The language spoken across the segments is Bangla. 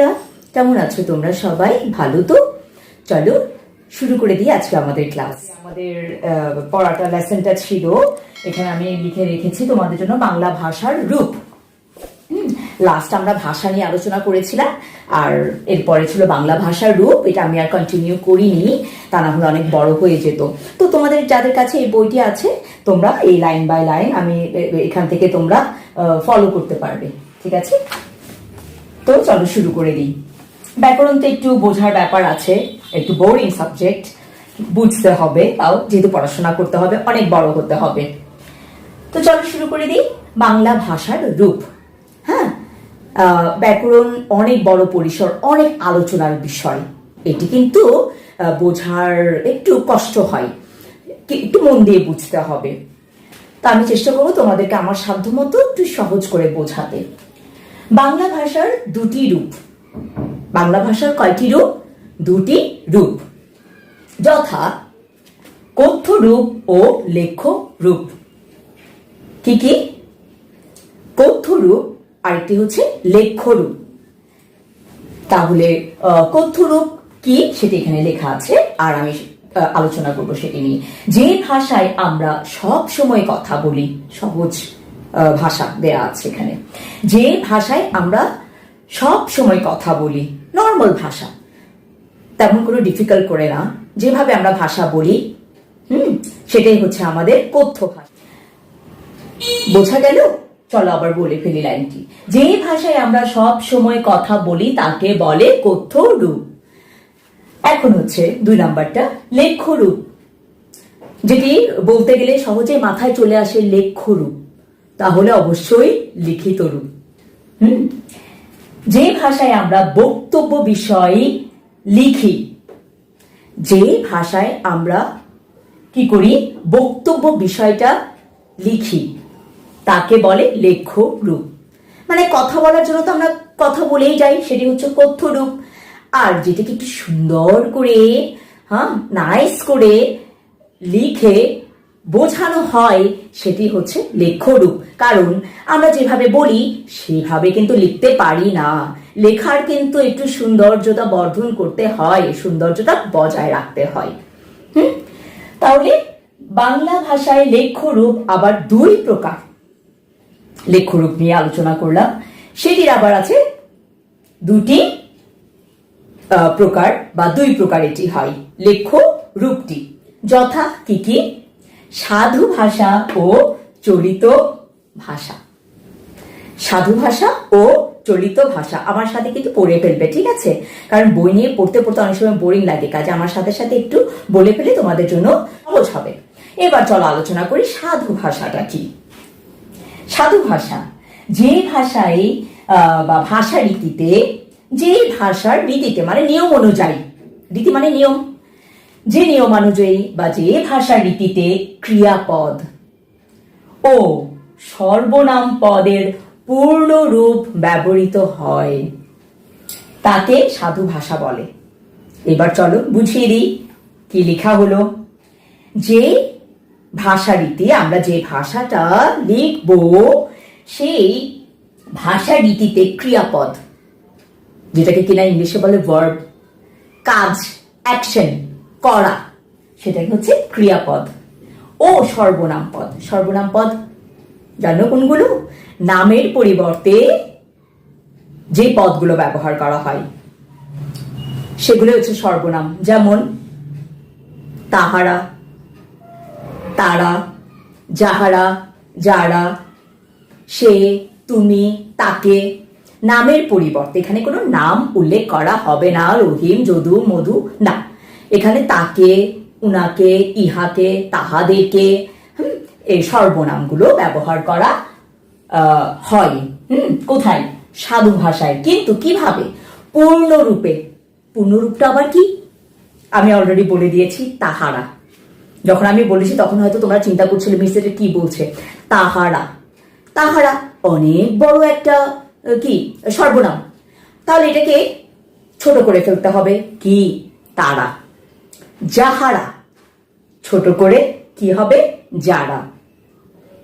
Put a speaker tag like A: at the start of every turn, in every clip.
A: সোনামণিরা কেমন আছো তোমরা সবাই? ভালো তো? চলো শুরু করে দিই আজকে আমাদের ক্লাস আমাদের পড়াটা লেসনটা ছিল, এখানে আমি লিখে রেখেছি তোমাদের জন্য বাংলা ভাষার রূপ। লাস্ট আমরা ভাষা নিয়ে আলোচনা করেছিলাম, আর এরপরে ছিল বাংলা ভাষার রূপ, এটা আমি আর কন্টিনিউ করিনি, তা না হলে অনেক বড় হয়ে যেত। তো তোমাদের যাদের কাছে এই বইটি আছে, তোমরা এই লাইন বাই লাইন আমি এখান থেকে তোমরা ফলো করতে পারবে। ঠিক আছে? তো চলো শুরু করে দিই। ব্যাকরণ তো একটু বোঝার ব্যাপার আছে, একটু বোরিং সাবজেক্ট বুঝতে হবে তাও, যেহেতু পড়াশোনা করতে হবে, অনেক বড় হতে হবে। তো চলো শুরু করে দিই, বাংলা ভাষার রূপ। হ্যাঁ ব্যাকরণ অনেক বড় পরিসর, অনেক আলোচনার বিষয়। এটি কিন্তু বোঝার একটু কষ্ট হয় একটু মন দিয়ে বুঝতে হবে। তা আমি চেষ্টা করব তোমাদেরকে আমার সাধ্যমতো একটু সহজ করে বোঝাতে। বাংলা ভাষার দুটি রূপ। বাংলা ভাষার কয়টি রূপ? দুটি রূপ। যথা কথ্য রূপ ও লেখ্য রূপ। কি কি? কথ্য রূপ, আরেকটি হচ্ছে লেখ্য রূপ। তাহলে কথ্য রূপ কি? সেটি এখানে লেখা আছে, আর আমি আলোচনা করব সেটি নিয়ে। যে ভাষায় আমরা সব সময় কথা বলি, সহজ ভাষা দেয়া আছে এখানে। যে ভাষায় আমরা সব সময় কথা বলি নর্মাল ভাষা, তেমন কোনো ডিফিকাল্ট করে না। যেভাবে আমরা ভাষা বলি, হুম, সেটাই হচ্ছে আমাদের কথ্য ভাষা। বোঝা গেল? চলো আবার বলে ফেলি লাইনটি। যে ভাষায় আমরা সব সময় কথা বলি, তাকে বলে কথ্য রূপ। এখন হচ্ছে দুই নাম্বারটা, লেখ্য রূপ। যেটি বলতে গেলে সহজে মাথায় চলে আসে লেখ্য রূপ। তাহলে অবশ্যই লিখিত রূপ হুম? যে ভাষায় আমরা বক্তব্য বিষয়ে লিখি, যে ভাষায় আমরা কি করি? বক্তব্য বিষয়টা লিখি, তাকে বলে লেখ্য রূপ। মানে কথা বলার জন্য তো আমরা কথা বলেই যাই, সেটি হচ্ছে কথ্য রূপ। আর যেটাকে একটু সুন্দর করে হ্যাঁ নাইস করে লিখে বোঝানো হয় সেটি হচ্ছে লেখ্য রূপ কারণ আমরা যেভাবে বলি, সেভাবে কিন্তু লিখতে পারি না। লেখার কিন্তু একটু সৌন্দর্যতা বর্ধন করতে হয়, সৌন্দর্যতা বজায় রাখতে হয়। হুম? তাহলে বাংলা ভাষায় লেখ্য রূপ আবার দুই প্রকার। লেখ্য রূপ নিয়ে আলোচনা করলাম। সেটির আবার আছে দুটি প্রকার বা দুই প্রকার এটি হয়। লেখ্য রূপটি যথা কি কি? সাধু ভাষা ও চলিত ভাষা। সাধু ভাষা ও চলিত ভাষা আমার সাথে কিন্তু পড়ে ফেলবে, ঠিক আছে? কারণ বই নিয়ে পড়তে পড়তে অনেক সময় বোরিং লাগে, কাজে আমার সাথে সাথে একটু বলে ফেলে তোমাদের জন্য সহজ হবে। এবার চলো আলোচনা করি সাধু ভাষাটা কি? সাধু ভাষা, যে ভাষায় বা ভাষা রীতিতে, যে ভাষার রীতিতে মানে নিয়ম অনুযায়ী, রীতি মানে নিয়ম। যে নিয়মানুযায়ী বা যে ভাষার রীতিতে ক্রিয়াপদ। ও সর্বনাম পদের পূর্ণ রূপ ব্যবহৃত হয়। তাকে সাধু ভাষা বলে। এবার চলো বুঝিয়ে দিই কি লেখা হলো। যে ভাষা রীতি আমরা যে ভাষাটা লিখব, সেই ভাষা রীতিতে ক্রিয়াপদ। যেটাকে কিনা ইংলিশে বলে ভার্ব কাজ অ্যাকশন করা। সেটাই হচ্ছে ক্রিয়াপদ। ও সর্বনাম পদ। সর্বনাম পদ, জানো কোনগুলো? নামের পরিবর্তে যে পদগুলো ব্যবহার করা হয়, সেগুলো হচ্ছে সর্বনাম। যেমন, তাহারা, তারা, যাহারা, যারা, সে, তুমি, তাকে। নামের পরিবর্তে, এখানে কোনো নাম উল্লেখ করা হবে না। রহিম, যদু, মধু, না। এখানে তাকে, উনাকে, ইহাকে, তাহাদেরকে এই সর্বনামগুলো ব্যবহার করা হয়। হুম, কোথায়? সাধু ভাষায়। কিন্তু কীভাবে? পূর্ণরূপে। পূর্ণরূপটা আবার কি? আমি অলরেডি বলে দিয়েছি, তাহারা। যখন আমি বলেছি, তখন হয়তো তোমরা চিন্তা করছিলে, মিস, এটা কি বলছে? তাহারা। তাহারা অনেক বড় একটা কি? সর্বনাম। তাহলে এটাকে ছোট করে ফেলতে হবে। কি? তারা। যাহারা। ছোট করে কি হবে? যারা।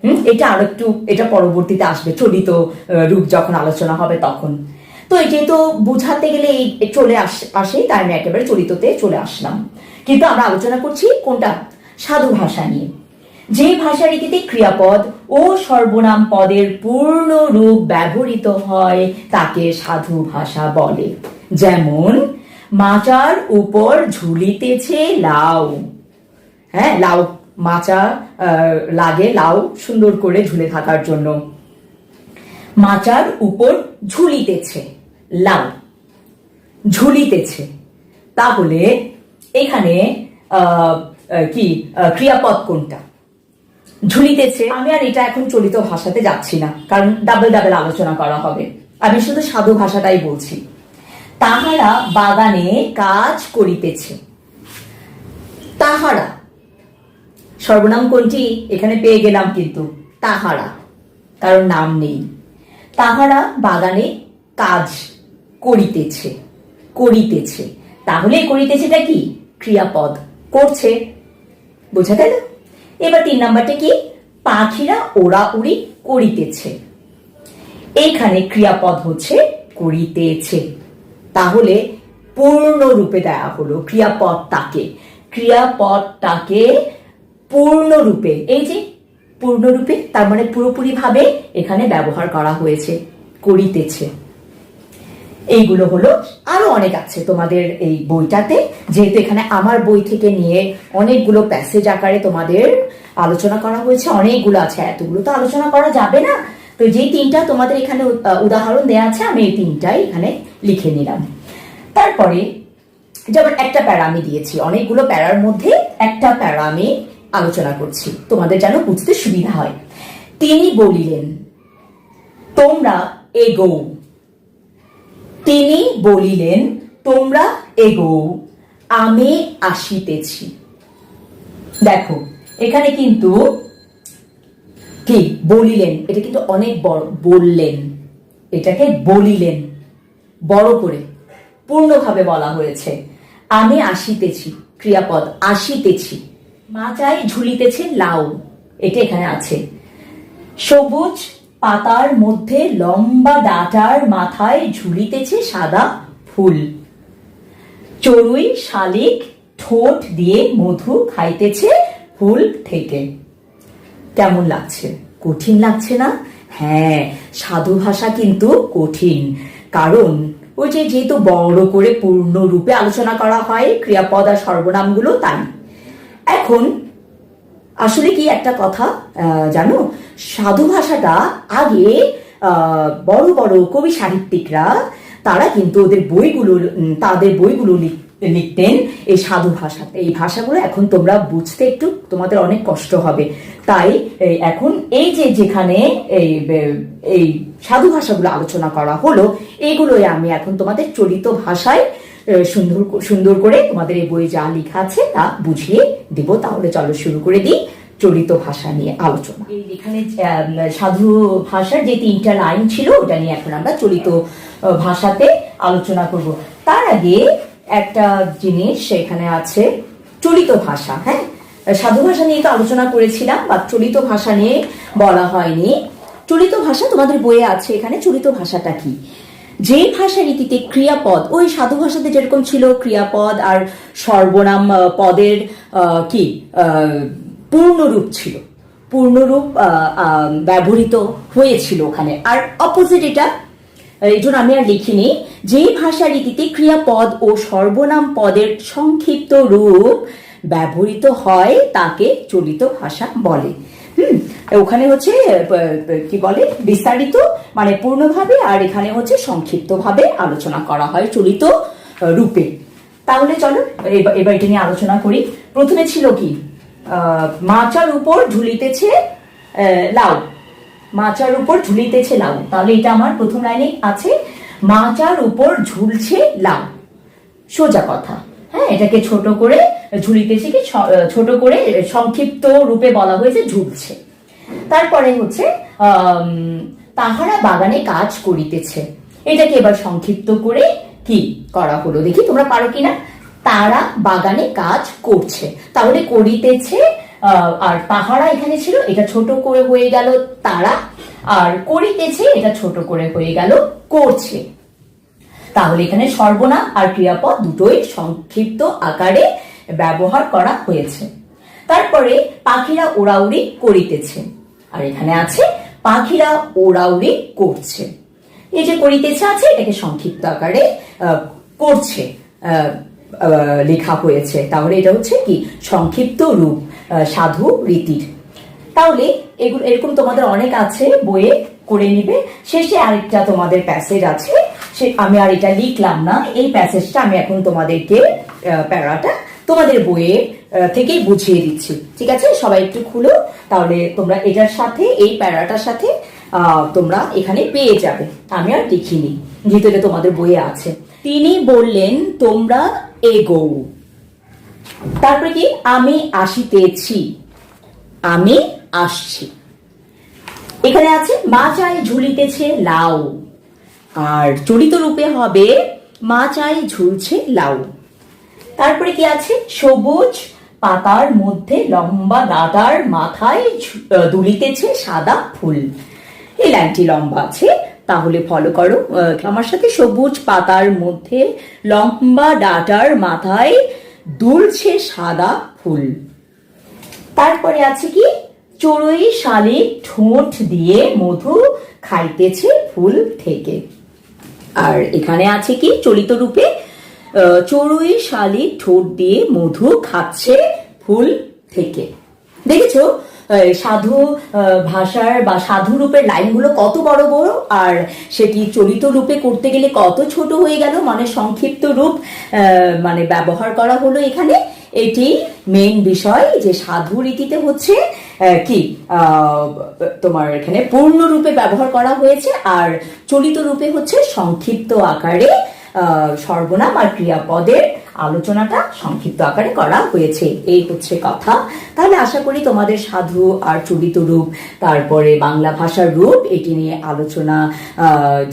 A: হুম? এটা আরও একটু এটা পরবর্তীতে আসবে। চলিত রূপ যখন আলোচনা হবে তখন। তো এটাই তো বুঝাতে গেলে এই চলে আস, আসে, তাই আমি একেবারে চলিততে চলে আসলাম। কিন্তু আমরা আলোচনা করছি কোনটা? সাধু ভাষা নিয়ে। যে ভাষা রীতিতে ক্রিয়াপদ ও সর্বনাম পদের পূর্ণ রূপ ব্যবহৃত হয়, তাকে সাধু ভাষা বলে। যেমন মাচার উপর ঝুলিতেছে লাউ। হ্যাঁ লাউ মাচা লাগে লাউ সুন্দর করে ঝুলে থাকার জন্য। মাচার উপর ঝুলিতেছে লাউ। ঝুলিতেছে। তাহলে এখানে কি ক্রিয়াপদ কোনটা? ঝুলিতেছে। আমি আর এটা এখন চলিত ভাষাতে যাচ্ছি না, কারণ ডাবল ডাবল আলোচনা করা হবে। আমি শুধু সাধু ভাষাটাই বলছি। তাহারা বাগানে কাজ করিতেছে। তাহারা। সর্বনাম কোনটি? এখানে পেয়ে গেলাম কিন্তু, তাহারা। কারণ নাম নেই। তাহারা বাগানে কাজ করিতেছে করিতেছে। তাহলে করিতেছেটা কি? ক্রিয়াপদ। করছে। বোঝা গেল? এবার তিন নাম্বারটা কি? পাখিরা ওরা উড়ি করিতেছে। এইখানে ক্রিয়াপদ হচ্ছে করিতেছে। তাহলে পূর্ণ রূপে দেয়া হলো ক্রিয়াপদটাকে ক্রিয়াপদটাকে পূর্ণ রূপে এই যে পূর্ণ রূপে তার মানে পুরোপুরি ভাবে এখানে ব্যবহার করা হয়েছে, করিতেছে। এইগুলো হলো আরও অনেক আছে তোমাদের এই বইটাতে, যেহেতু এখানে আমার বই থেকে নিয়ে অনেকগুলো প্যাসেজ আকারে তোমাদের আলোচনা করা হয়েছে, অনেকগুলো আছে, এতগুলো তো আলোচনা করা যাবে না। তো যে তিনটা তোমাদের এখানে উদাহরণ দেওয়া আছে, আমি এই তিনটাই এখানে লিখে নিলাম। তারপরে যেমন একটা প্যারা আমি দিয়েছি, অনেকগুলো প্যারার মধ্যে একটা প্যারা আমি আলোচনা করছি। তোমাদের যেন বুঝতে সুবিধা হয়। তিনি বলিলেন, তোমরা এগো। তিনি বলিলেন, তোমরা এগো, আমি আসিতেছি। দেখো, এখানে কিন্তু কি বলিলেন, এটা কিন্তু অনেক বড়, বললেন। এটাকে বলিলেন। বড় করে পূর্ণভাবে বলা হয়েছে। আমি আসিতেছি, ক্রিয়াপদ আসিতেছি। মাচায় ঝুলিতেছে লাউ। এটা এখানে আছে। সবুজ পাতার মধ্যে লম্বা ডাটার মাথায় ঝুলিতেছে সাদা ফুল। চড়ুই, শালিক ঠোঁট দিয়ে মধু খাইতেছে ফুল থেকে। কেমন লাগছে? কঠিন লাগছে না? হ্যাঁ সাধু ভাষা কিন্তু কঠিন। কারণ ওই যে যেহেতু বড় করে পূর্ণরূপে আলোচনা করা হয়, ক্রিয়াপদ আর সর্বনামগুলো তাই। এখন, আসলে কি একটা কথা জানো? সাধু ভাষাটা আগে বড় বড় কবি সাহিত্যিকরা, তারা কিন্তু ওদের বইগুলো তাদের বইগুলো লিখ- লিখতেন এই সাধু ভাষাতে এই ভাষাগুলো এখন তোমরা বুঝতে একটু তোমাদের অনেক কষ্ট হবে। তাই এখন এই যে যেখানে এই এই সাধু ভাষাগুলো আলোচনা করা হলো এইগুলোই আমি এখন তোমাদের চলিত ভাষায় সুন্দর সুন্দর করে তোমাদের এই বই যা লেখা আছে তা বুঝিয়ে দিব। তাহলে চলো শুরু করে দিই চলিত ভাষা নিয়ে আলোচনা। এখানে সাধু ভাষার যে তিনটা লাইন ছিল, ওটা নিয়ে এখন আমরা চলিত ভাষাতে আলোচনা করব। তার আগে একটা জিনিস সেখানে আছে চলিত ভাষা হ্যাঁ? সাধু ভাষা নিয়ে তো আলোচনা করেছিলাম, বা চলিত ভাষা নিয়ে বলা হয়নি। চলিত ভাষা তোমাদের বইয়ে আছে এখানে, চলিত ভাষাটা কি? যে ভাষা রীতিতে ক্রিয়াপদ, ওই সাধু ভাষাতে যেরকম ছিল ক্রিয়াপদ আর সর্বনাম পদের কি পূর্ণরূপ ছিল, পূর্ণরূপ ব্যবহৃত হয়েছিল ওখানে। আর অপোজিট এটা এই জন্য আমি আর লিখিনি। যে ভাষা রীতিতে ক্রিয়াপদ ও সর্বনাম পদের সংক্ষিপ্ত রূপ ব্যবহৃত হয়, তাকে চলিত ভাষা বলে। হুম? ওখানে হচ্ছে কি বলে? বিস্তারিত মানে পূর্ণভাবে, আর এখানে হচ্ছে সংক্ষিপ্তভাবে আলোচনা করা হয় চলিত রূপে। তাহলে চলো এবার এটা নিয়ে আলোচনা করি। প্রথমে ছিল কি? মাচার উপর ঝুলিতেছে লাউ। মাচার উপর ঝুলিতেছে লাউ। তাহলে এটা আমার প্রথম লাইনে আছে, মাচার উপর ঝুলছে লাউ। সোজা কথা। হ্যাঁ এটাকে ছোট করে ঝুলিতেছে কি ছোট করে সংক্ষিপ্ত রূপে বলা হয়েছে ঝুলছে। তারপরে হচ্ছে তাহারা বাগানে কাজ করিতেছে। এটাকে এবার সংক্ষিপ্ত করে কি করা হলো? দেখি তোমরা পারো কিনা? তারা বাগানে কাজ করছে। তাহলে করিতেছে আর তাহারা এখানে ছিল, এটা ছোট করে হয়ে গেল তারা, আর করিতেছে, এটা ছোট করে হয়ে গেল করছে। তাহলে এখানে সর্বনাম আর ক্রিয়াপদ দুটোই সংক্ষিপ্ত আকারে ব্যবহার করা হয়েছে। তারপরে পাখিরা ওড়াউড়ি করিতেছে, আর এখানে আছে, পাখিরা ওড়াউড়ি করছে। এই যে করিতেছে আছে, এটাকে সংক্ষিপ্ত আকারে করছে লেখা হয়েছে। তাহলে এটা হচ্ছে কি? সংক্ষিপ্ত রূপ। সাধু রীতির। তাহলে এগুলো এরকম তোমাদের অনেক আছে, বইয়ে করে নিবে। শেষে আরেকটা তোমাদের প্যাসেজ আছে। সে আমি আর এটা লিখলাম না। এই প্যাসেজটা আমি এখন তোমাদেরকে প্যারাটা তোমাদের বইয়ের থেকেই বুঝিয়ে দিচ্ছি। ঠিক আছে? সবাই একটু খুলো। তাহলে তোমরা এটার সাথে, এই প্যারাটার সাথে তোমরা এখানে পেয়ে যাবে। আমি আর যেহেতু এটা তোমাদের বইয়ে আছে। তিনি বললেন, তোমরা এগো তারপরে কি? আমি আসিতেছি। আমি আসছি। এখানে আছে, মা চায় ঝুলিতেছে লাউ। আর চলিত রূপে হবে, মা চায় ঝুলছে লাউ। তারপরে কি আছে? সবুজ পাতার মধ্যে লম্বা ডাটার মাথায় দুলিতেছে সাদা ফুল। এই লাইনটি লম্বা আছে, তাহলে ফলো করো। আমার সাথে সবুজ পাতার মধ্যে লম্বা ডাটার মাথায় দুলছে সাদা ফুল। তারপরে আছে কি? চড়ুই শালিক ঠোঁট দিয়ে মধু খাইতেছে ফুল থেকে। আর এখানে আছে কি? চলিত রূপে চড়ুই শালিক ঠোঁট দিয়ে মধু খাচ্ছে ফুল থেকে। দেখেছ? সাধু ভাষার বা সাধু রূপের লাইনগুলো কত বড় বড়, আর সেটি চলিত রূপে করতে গেলে কত ছোট হয়ে গেল মানে সংক্ষিপ্ত রূপ মানে ব্যবহার করা হলো এখানে। এটি মেন বিষয় যে সাধু রীতিতে হচ্ছে কি তোমার এখানে পূর্ণ রূপে ব্যবহার করা হয়েছে, আর চলিত রূপে হচ্ছে সংক্ষিপ্ত আকারে সর্বনাম আর ক্রিয়াপদের আলোচনাটা সংক্ষিপ্ত আকারে করা হয়েছে। এই হচ্ছে কথা। তাহলে আশা করি তোমাদের সাধু আর চলিত রূপ, তারপরে বাংলা ভাষার রূপ, এটি নিয়ে আলোচনা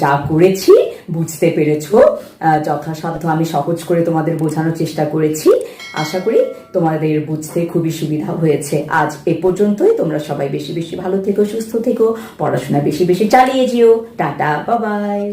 A: যা করেছি বুঝতে পেরেছ। যথাসাধ্য আমি সহজ করে তোমাদের বোঝানোর চেষ্টা করেছি। আশা করি তোমাদের বুঝতে খুবই সুবিধা হয়েছে। আজ এ পর্যন্তই। তোমরা সবাই বেশি বেশি ভালো থেকো, সুস্থ থেকো, পড়াশোনা বেশি বেশি চালিয়ে যেও। টাটা, বাবাই।